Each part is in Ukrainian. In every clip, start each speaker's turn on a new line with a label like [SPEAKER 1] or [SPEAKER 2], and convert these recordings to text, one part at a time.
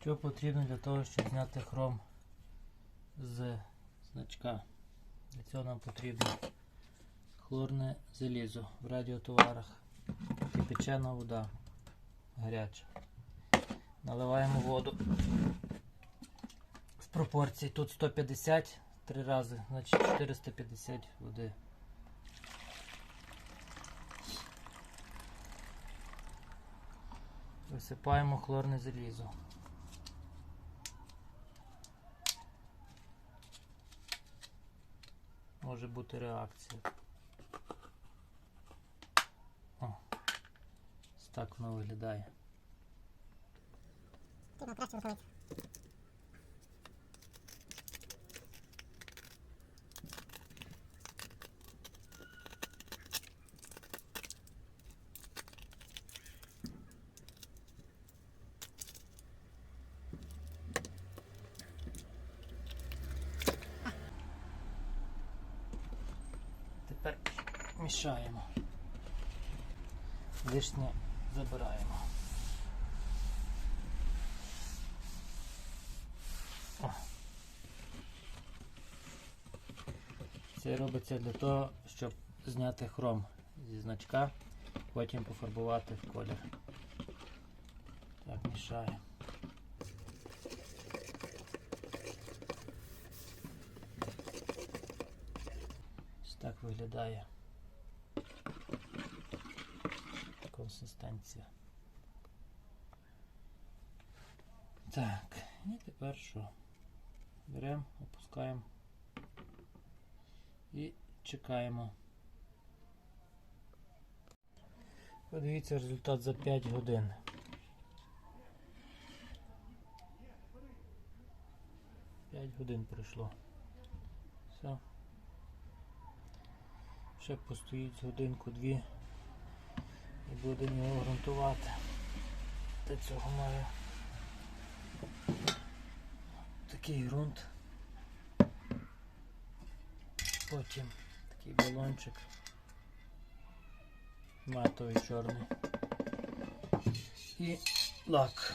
[SPEAKER 1] Що потрібно для того, щоб зняти хром з значка? Для цього нам потрібно хлорне залізо в радіотоварах, кипячена вода гаряча. Наливаємо воду з пропорцій. Тут 150 три рази, значить 450 води. Висипаємо хлорне залізо. Може бути реакція. О, так воно виглядає.
[SPEAKER 2] Потрібно краще рукавиці.
[SPEAKER 1] Тепер мішаємо. Лишнє забираємо. Це робиться для того, щоб зняти хром зі значка, потім пофарбувати в колір. Так, мішаємо. Ось так виглядає консистенція. Так, і тепер що? Беремо, опускаємо і чекаємо. Подивіться результат за 5 годин. П'ять годин пройшло. Все. Ще постоїть годинку-дві і будемо його ґрунтувати. Для цього маю такий ґрунт. Потім такий балончик. Матовий чорний. І лак.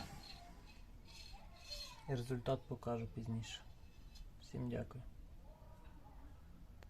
[SPEAKER 1] І результат покажу пізніше. Всім дякую.